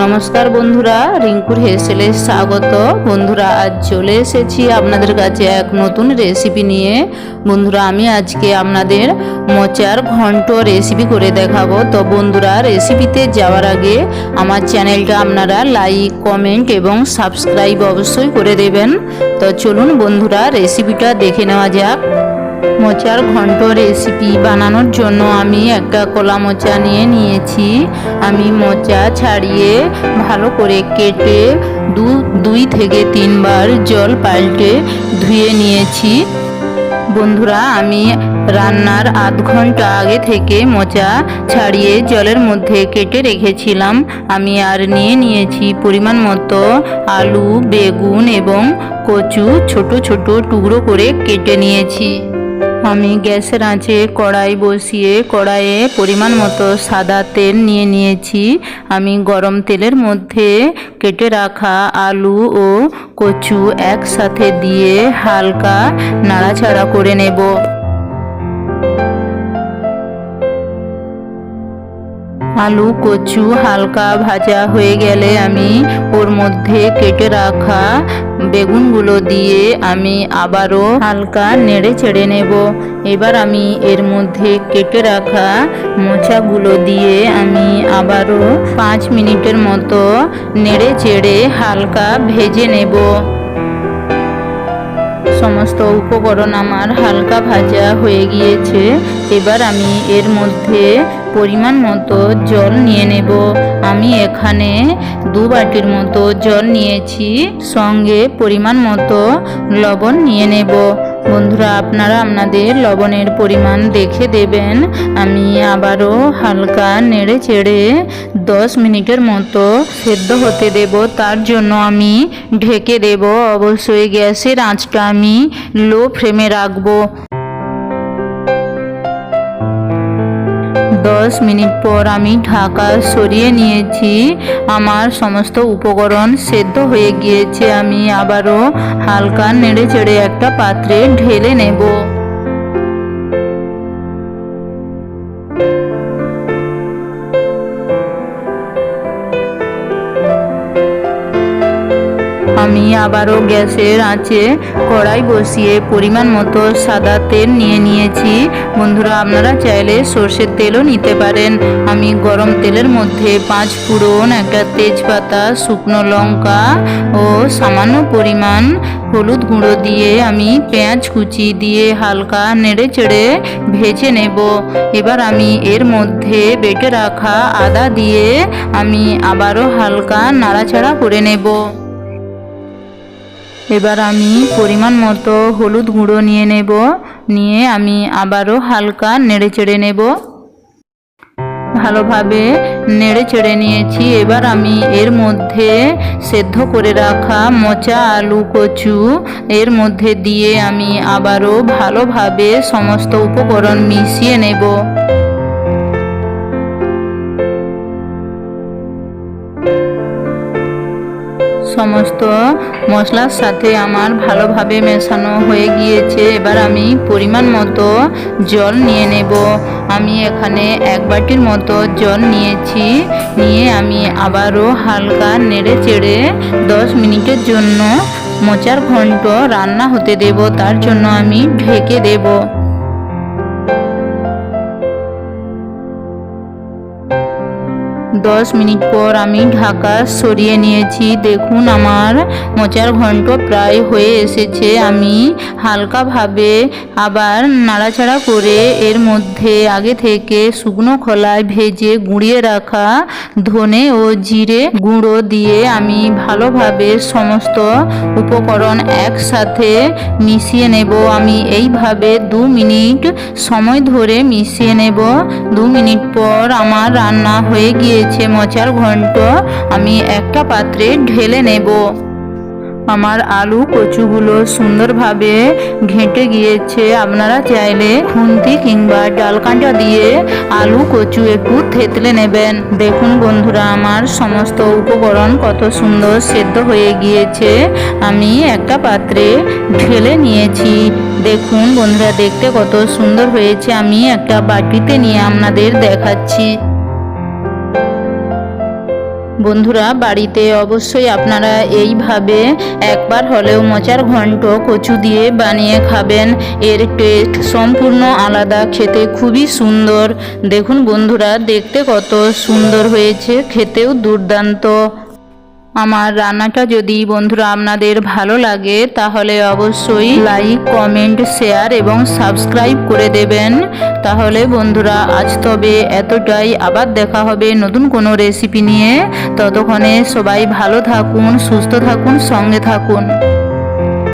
নমস্কার বন্ধুরা, রিঙ্কুর হেসেলে স্বাগত। বন্ধুরা, আজ চলে এসেছি আপনাদের কাছে এক নতুন রেসিপি নিয়ে। বন্ধুরা, আমি আজকে আপনাদের মোচার ঘন্ট রেসিপি করে দেখাবো। তো বন্ধুরা রেসিপিতে যাওয়ার আগে আমার চ্যানেলটা আপনারা লাইক কমেন্ট এবং সাবস্ক্রাইব অবশ্যই করে দেবেন। তো চলুন বন্ধুরা রেসিপিটা দেখে নেওয়া যাক। মোচার ঘন্ট রেসিপি বানানোর জন্য আমি একটা কলা মোচা নিয়ে নিয়েছি। আমি মোচা ছাড়িয়ে ভালো করে কেটে দু, দুই থেকে তিনবার জল পাল্টে ধুয়ে নিয়েছি। বন্ধুরা, আমি রান্নার আধ ঘণ্টা আগে থেকে মোচা ছাড়িয়ে জলের মধ্যে কেটে রেখেছিলাম। আমি আর নিয়ে নিয়েছি পরিমাণ মতো আলু, বেগুন এবং কচু ছোট ছোট টুকরো করে কেটে নিয়েছি। আমি গ্যাসের আঁচে কড়াই বসিয়ে কড়াইয়ে পরিমাণ মতো সাদা তেল নিয়ে নিয়েছি। আমি গরম তেলের মধ্যে কেটে রাখা আলু ও কচু একসাথে দিয়ে হালকা নাড়াচাড়া করে নেব। আলু, কচু হালকা ভাজা হয়ে গেলে আমি ওর মধ্যে কেটে রাখা বেগুনগুলো দিয়ে আমি আবারও হালকা নেড়ে চেড়ে নেব। এবার আমি এর মধ্যে কেটে রাখা মোচাগুলো দিয়ে আমি আবারও পাঁচ মিনিটের মতো নেড়ে চেড়ে হালকা ভেজে নেব। সমস্ত উপকরণ আমার হালকা ভাজা হয়ে গিয়েছে। এবার আমি এর মধ্যে পরিমাণ মতো জল নিয়ে নেব। আমি এখানে দু বাটির মতো জল নিয়েছি। সঙ্গে পরিমাণ মতো লবণ নিয়ে নেব। বন্ধুরা, আপনারা আপনাদের লবণের পরিমাণ দেখে দেবেন। আমি আবারও হালকা নেড়ে চেড়ে দশ মিনিটের মতো সেদ্ধ হতে দেব। তার জন্য আমি ঢেকে দেব। অবশ্যই গ্যাসের আঁচটা আমি লো ফ্লেমে রাখব। দশ মিনিট পর আমি ঢাকা সরিয়ে নিয়েছি। আমার সমস্ত উপকরণ সেদ্ধ হয়ে গিয়েছে। আমি আবারও হালকা নেড়ে চেড়ে একটা পাত্রে ঢেলে নেব। আবারও গ্যাসের আঁচে কড়াই বসিয়ে পরিমাণ মতো সাদা তেল নিয়ে নিয়েছি। বন্ধুরা, আপনারা চাইলে সর্ষের তেলও নিতে পারেন। আমি গরম তেলের মধ্যে পাঁচ ফোড়ন, একটা তেজপাতা, শুকনো লঙ্কা ও সামান্য পরিমাণ হলুদ গুঁড়ো দিয়ে আমি পেঁয়াজ কুচি দিয়ে হালকা নেড়ে চেড়ে ভেজে নেব। এবার আমি এর মধ্যে বেটে রাখা আদা দিয়ে আমি আবারও হালকা নাড়াচাড়া করে নেব। এবার আমি পরিমাণ মতো হলুদ গুঁড়ো নিয়ে নেব, নিয়ে আমি আবারও হালকা নেড়ে চেড়ে নেব। ভালোভাবে নেড়ে চেড়ে নিয়েছি। এবার আমি এর মধ্যে সেদ্ধ করে রাখা মোচা, আলু, কচু, এর মধ্যে দিয়ে আমি আবারও ভালোভাবে সমস্ত উপকরণ মিশিয়ে নেব। সমস্ত মশলার সাথে আমার ভালোভাবে মেশানো হয়ে গিয়েছে। এবার আমি পরিমাণ মতো জল নিয়ে নেব। আমি এখানে এক বাটির মতো জল নিয়েছি। নিয়ে আমি আবারও হালকা নেড়ে চেড়ে দশ মিনিটের জন্য মোচার ঘন্ট রান্না হতে দেব। তার জন্য আমি ঢেকে দেবো। দশ মিনিট পর আমি ঢাকা সরিয়ে নিয়েছি। দেখুন, আমার মোচার ঘন্ট প্রায় হয়ে এসেছে। আমি হালকাভাবে আবার নাড়াচাড়া করে এর মধ্যে আগে থেকে শুকনো খোলায় ভেজে গুঁড়িয়ে রাখা ধনে ও জিরে গুঁড়ো দিয়ে আমি ভালোভাবে সমস্ত উপকরণ একসাথে মিশিয়ে নেব। আমি এইভাবে দু মিনিট সময় ধরে মিশিয়ে নেব। দু মিনিট পর আমার রান্না হয়ে গিয়ে রয়েছে মোচার ঘন্ট, আমি একটা পাত্রে ঢেলে নেব। আমার আলু কচুগুলো সুন্দরভাবে ঘেঁটে গিয়েছে। আপনারা চাইলে খুন্তি কিংবা ডালকাঁটা দিয়ে আলু কচু একটু থেতলে নেবেন। দেখুন বন্ধুরা, আমার সমস্ত উপকরণ কত সুন্দর সেদ্ধ হয়ে গিয়েছে। আমি একটা পাত্রে ঢেলে নিয়েছি। দেখুন বন্ধুরা, দেখতে কত সুন্দর হয়েছে। আমি একটা বাটিতে নিয়ে আপনাদের দেখাচ্ছি। বন্ধুরা, বাড়িতে অবশ্যই আপনারা এইভাবে একবার হলেও মোচার ঘন্ট কচু দিয়ে বানিয়ে খাবেন। এর টেস্ট সম্পূর্ণ আলাদা, খেতে খুবই সুন্দর। দেখুন বন্ধুরা, দেখতে কত সুন্দর হয়েছে, খেতেও দুর্দান্ত। আমার রান্নাটা যদি বন্ধুরা আপনাদের ভালো লাগে, তাহলে অবশ্যই লাইক কমেন্ট শেয়ার এবং সাবস্ক্রাইব করে দেবেন। তাহলে বন্ধুরা আজ তবে এতটাই। আবার দেখা হবে নতুন কোনো রেসিপি নিয়ে। ততক্ষণে সবাই ভালো থাকুন, সুস্থ থাকুন, সঙ্গে থাকুন।